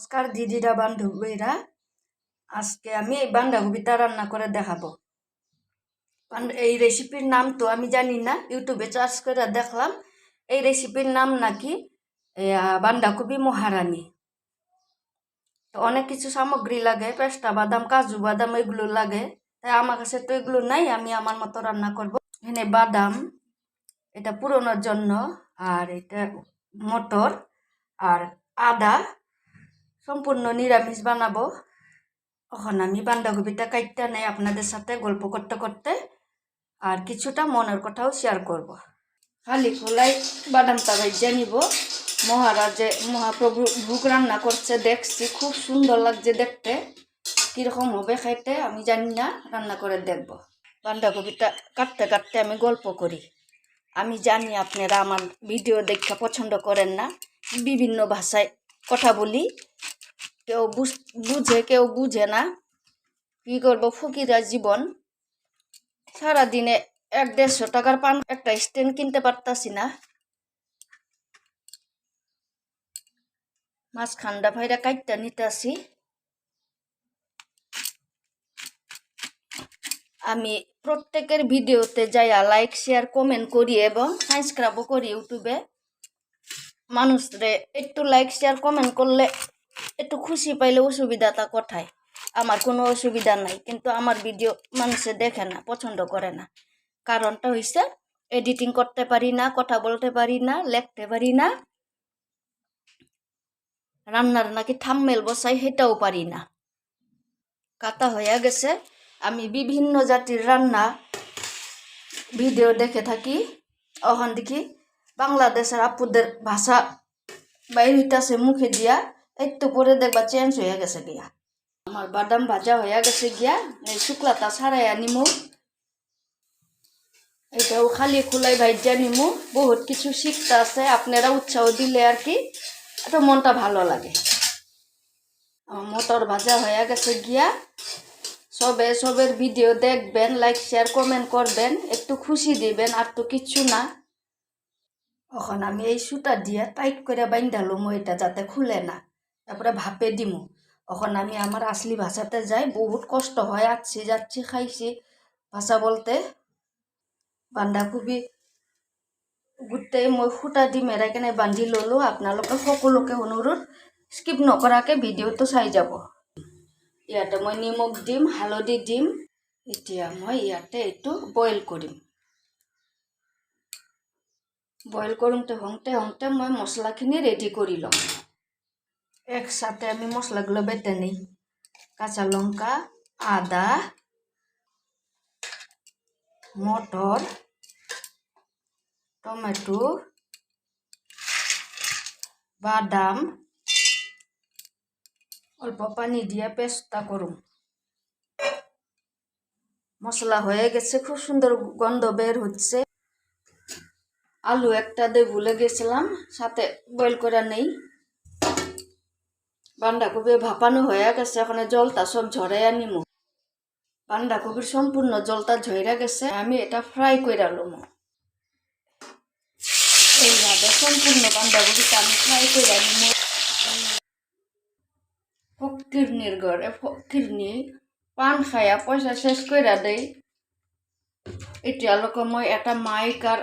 নমস্কার দিদিরা বান্ধবীরা আজকে আমি এই বান্ধাকপিটা রান্না করে দেখাবো। এই রেসিপির নাম তো আমি জানি না ইউটিউবে চার্জ করে দেখলাম। এই রেসিপির নাম নাকি বান্ধাকপি মহারানী তো অনেক কিছু সামগ্রী লাগে পেস্তা বাদাম, কাজু বাদাম এগুলো লাগে। তাই আমার কাছে তো এগুলো নাই, আমি আমার মতো রান্না করব এখানে বাদাম, এটা পুরোনোর জন্য, আর এটা মটর আর আদা। সম্পূর্ণ নিরামিষ বানাবো। এখন আমি বান্ধাকপিটা কাটতে নেই আপনাদের সাথে গল্প করতে করতে আর কিছুটা মনের কথাও শেয়ার করব। খালি খোলাই বাদামটা ভেজে নিব মহারাজে মহাপ্রভু ভোগ রান্না করছে দেখছি, খুব সুন্দর লাগছে দেখতে। কীরকম হবে খাইতে আমি জানি না রান্না করে দেখব। বান্ধাকপিটা কাটতে কাটতে আমি গল্প করি। আমি জানি আপনারা আমার ভিডিও দেখতে পছন্দ করেন না। বিভিন্ন ভাষায় কথা বলি কেউ বুঝ- কেউ বুঝে না। কি করব? ফকিরা জীবন। সারাদিনে এক দেড়শো টাকার পান, একটা স্ট্যান্ড কিনতে পারতাছি না। মাছ খান্ডা ভাইরা কাটটা নিতেছি। আমি প্রত্যেকের ভিডিওতে যাইয়া লাইক শেয়ার কমেন্ট করি এবং সাবস্ক্রাইবও করি ইউটিউবে। মানুষরে একটু লাইক শেয়ার কমেন্ট করলে একটু খুশি পাইলে অসুবিধাটা কোথায়? আমার কোনো অসুবিধা নাই, কিন্তু আমার ভিডিও মানুষে দেখে না, পছন্দ করে না। কারণটা হইছে এডিটিং করতে পারি না, কথা বলতে পারি না, লিখতে পারি না, রান্নার নাকি থাম্মেল বসাই সেটাও পারি না। কাতা হয়ে গেছে, আমি বিভিন্ন জাতির রান্না ভিডিও দেখে থাকি। ওখান দেখি, বাংলাদেশের আপুদের ভাষা বাইর মুখে দিয়া একটু পরে দেখবা চেঞ্জ হয়ে গেছে গিয়া। আমার বাদাম ভাজা হয়ে গেছে গিয়া, এই শুক্লাটা ছাড়াই আনিমু। এটাও খালি খোলাই ভাইজা নিমু। বহুত কিছু শিখতে আছে, আপনারা উৎসাহ দিলে আর কি একটা মনটা ভালো লাগে। মটর ভাজা হয়ে গেছে গিয়া। সবে সবের ভিডিও দেখবেন লাইক শেয়ার কমেন্ট করবেন, একটু খুশি দিবেন, আর তো কিচ্ছু না। এখন আমি এই সুতা দিয়ে টাইট করে বাইন্ধালুম এটা যাতে খুলে না। তারপরে ভাপে দিমু এখন আমি আমার আসলি ভাষাতে যাই, বহুত কষ্ট হয় আসছি যাচ্ছি, খাইছি। ভাষা বলতে বান্ধাকবি গোটেই মই সূতা দি মেৰাই কেনে বান্ধি ল'লোঁ। আপোনালোকে সকলোকে অনুৰোধ স্কিপ নকৰাকৈ ভিডিঅ'টো চাই যাব। ইয়াতে মই নিমখ দিম, হালধি দিম। এতিয়া মই ইয়াতে এইটো বইল কৰিম। বইল কৰোঁতে হওঁতে হওঁতে মই মছলাখিনি ৰেডি কৰি ল'ম। একসাথে আমি মশলাগুলো বেটে নিই। কাঁচা লঙ্কা, আদা, মটর, টমেটো, বাদাম, অল্প পানি দিয়ে পেস্টটা করুন। মশলা হয়ে গেছে, খুব সুন্দর গন্ধ বের হচ্ছে। আলু একটা দিয়ে ভুলে গেছিলাম, সাথে বয়েল করে নেই। বান্ধাকপি ভাপানো হয়ে গেছে ওখানে জলটা সব ঝরাইয়া নিমু বান্ধাকপির সম্পূর্ণ জলটা ঝরা গেছে, আমি এটা ফ্রাই করে লমু এইভাবে সম্পূর্ণ বান্ধাকপিটা আমি ফ্রাই করে নিমু ফকিরনির ঘরে ফকিরনি পান খায়া পয়সা শেষ কইরা দেই। এতিয়া লোক মই এটা মাইক আর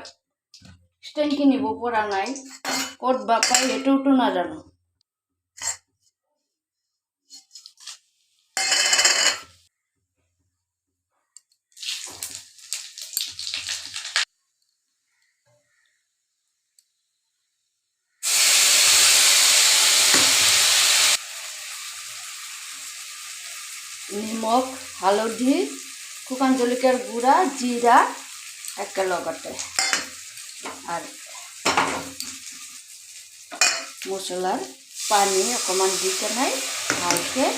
কিনিব পৰা নাই, ক'ত বা পাই সেইটোতো নাজানো। নিমখ, হালধি, শুকান জলকীয়াৰ গুড়া জিৰা একেলগতে আৰু মছলাৰ পানী অকণমান দি কেনে ভালকৈ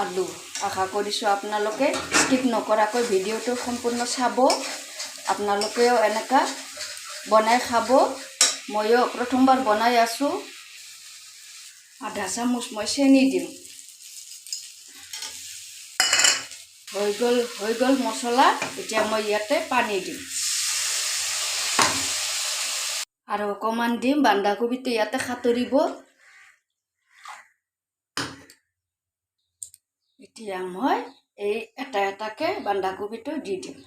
আলু, আশা কৰিছোঁ আপোনালোকে স্কিপ নকৰাকৈ ভিডিঅ'টো সম্পূৰ্ণ চাব। আপোনালোকেও এনেকুৱা বনাই খাব। ময়ো প্ৰথমবাৰ বনাই আছোঁ। আধা চামুচ মই চেনি দিম। হয়ে গেল হয়ে গেল মশলা এটা মই ইয়াতে পানি দিম। আর অকমান দিম বান্ধাকবিতে ইয়াতে খাতরিব এতিয়া মই এই এটা এটাকে বান্ধাকবিটো দি দিম।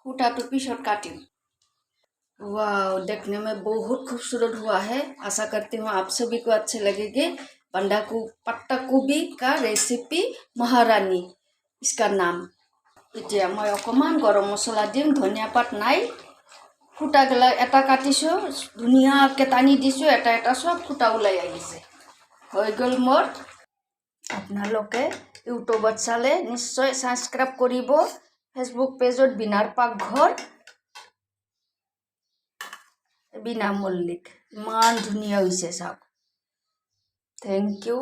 সূতাটো পিছত কাটিম। ওয়াও দেখনে মে বহুত খুবসুরত হুয়া হে। আশা করতে হুম আপ সবই কো আচ্ছে লাগে গে বান্ধাকু পাট্টা কা রেসিপি মহারানী ইস্কার নাম এতিয়া মই অকণমান গৰম মছলা দিম ধনিয়া পাত নাই। ফুটাগিলা এটা কাটিছোঁ, ধুনীয়াকৈ টানি দিছোঁ, এটা এটা চব ফুটা ওলাই আহিছে। হৈ গ'ল মোৰ। আপোনালোকে ইউটিউবত চালে নিশ্চয় ছাবস্ক্ৰাইব কৰিব, ফেচবুক পেজত বিনাৰ পাকঘৰ, বিনামূল্যিক। ইমান ধুনীয়া হৈছে চাওক। Thank you